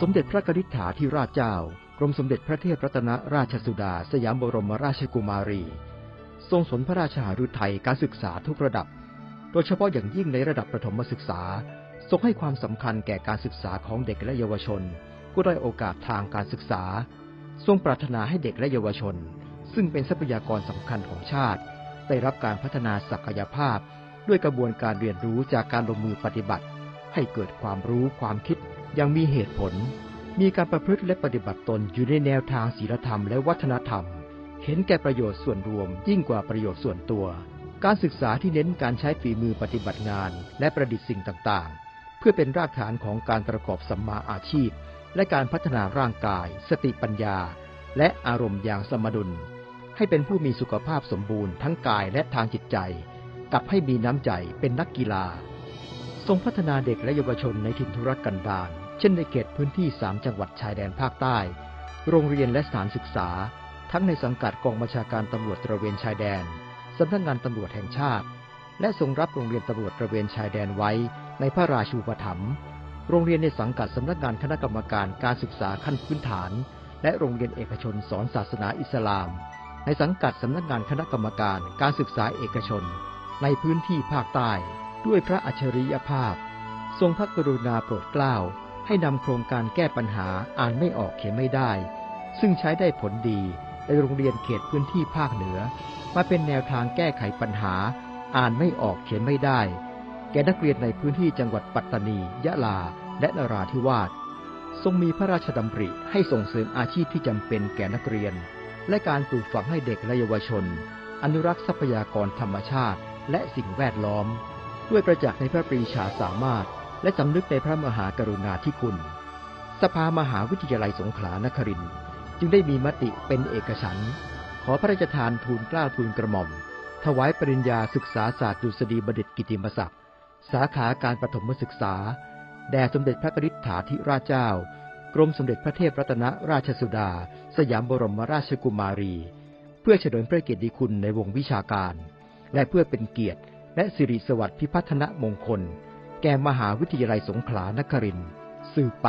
สมเด็จพระกนิษฐาธิราชเจ้ากรมสมเด็จพระเทพรัตนราชสุดา สยามบรมราชกุมารี ทรงสนพระราชหฤทัยการศึกษาทุกระดับ โดยเฉพาะอย่างยิ่งในระดับประถมศึกษาทรงให้ความสำคัญแก่การศึกษาของเด็กและเยาวชนผู้ได้อยโอกาสทางการศึกษา ทรงปรารถนาให้เด็กและเยาวชน ซึ่งเป็นทรัพยากรสำคัญของชาติ ได้รับการพัฒนาศักยภาพ ด้วยกระบวนการเรียนรู้จากการลงมือปฏิบัติ ให้เกิดความรู้ความคิด ย่างมีเหตุผล มีการประพฤติและปฏิบัติตนอยู่ในแนวทางศีลธรรมและวัฒนธรรม เห็นแก่ประโยชน์ส่วนรวมยิ่งกว่าประโยชน์ส่วนตัว การศึกษาที่เน้นการใช้ฝีมือปฏิบัติงาน และประดิษฐ์สิ่งต่างๆ เพื่อเป็นรากฐานของการประกอบสัมมาอาชีพ และการพัฒนาร่างกาย สติปัญญา และอารมณ์อย่างสมดุล ให้เป็นผู้มีสุขภาพสมบูรณ์ทั้งกายและทางจิตใจ กับให้มีน้ำใจเป็นนักกีฬา ทรงพัฒนาเด็กและเยาวชนในถิ่นธุรกันดาร เช่นในเขตพื้นที่ 3 จังหวัดชายแดนภาคใต้ โรงเรียนและสถานศึกษา ทั้งในสังกัดกองบัญชาการตำรวจตระเวนชายแดน สำนักงานตำรวจแห่งชาติ และทรงรับโรงเรียนตำรวจตระเวนชายแดนไว้ในพระราชูปถัมภ์ โรงเรียนในสังกัดสำนักงานคณะกรรมการการศึกษาขั้นพื้นฐาน และโรงเรียนเอกชนสอนศาสนาอิสลาม ในสังกัดสำนักงานคณะกรรมการการศึกษาเอกชน ในพื้นที่ภาคใต้ ด้วยพระอัจฉริยภาพ ทรงพระกรุณาโปรดเกล้าให้นำโครงการแก้ปัญหาอ่านไม่ออกเขียนไม่ได้ ซึ่งใช้ได้ผลดีในโรงเรียนเขตพื้นที่ภาคเหนือ มาเป็นแนวทางแก้ไขปัญหา อ่านไม่ออกเขียนไม่ได้ แก่นักเรียนในพื้นที่จังหวัดปัตตานี ยะลา และนราธิวาสทรงมีพระราชดำริให้ส่งเสริมอาชีพที่จำเป็นแก่นักเรียน และการปลูกฝังให้เด็กและเยาวชน อนุรักษ์ทรัพยากรธรรมชาติ และสิ่งแวดล้อม ด้วยประจักษ์ในพระปรีชาสามารถ และสำนึกในพระมหากรุณาธิคุณ สภามหาวิทยาลัยสงขลานครินทร์จึงได้มีมติเป็นเอกฉันท์ขอพระราชทานทูลกล้าทูลกระหม่อม ถวายปริญญาศึกษาศาสตร์ดุษฎีบัณฑิตกิติมศักดิ์สาขาการประถมศึกษา แด่สมเด็จพระกนิษฐาธิราชเจ้า กรมสมเด็จพระเทพรัตนราชสุดา สยามบรมราชกุมารี เพื่อเฉลิมพระเกียรติคุณในวงวิชาการ และเพื่อเป็นเกียรติ และสิริสวัสดิ์พิพัฒนมงคล แก่มหาวิทยาลัยสงขลานครินทร์สืบไป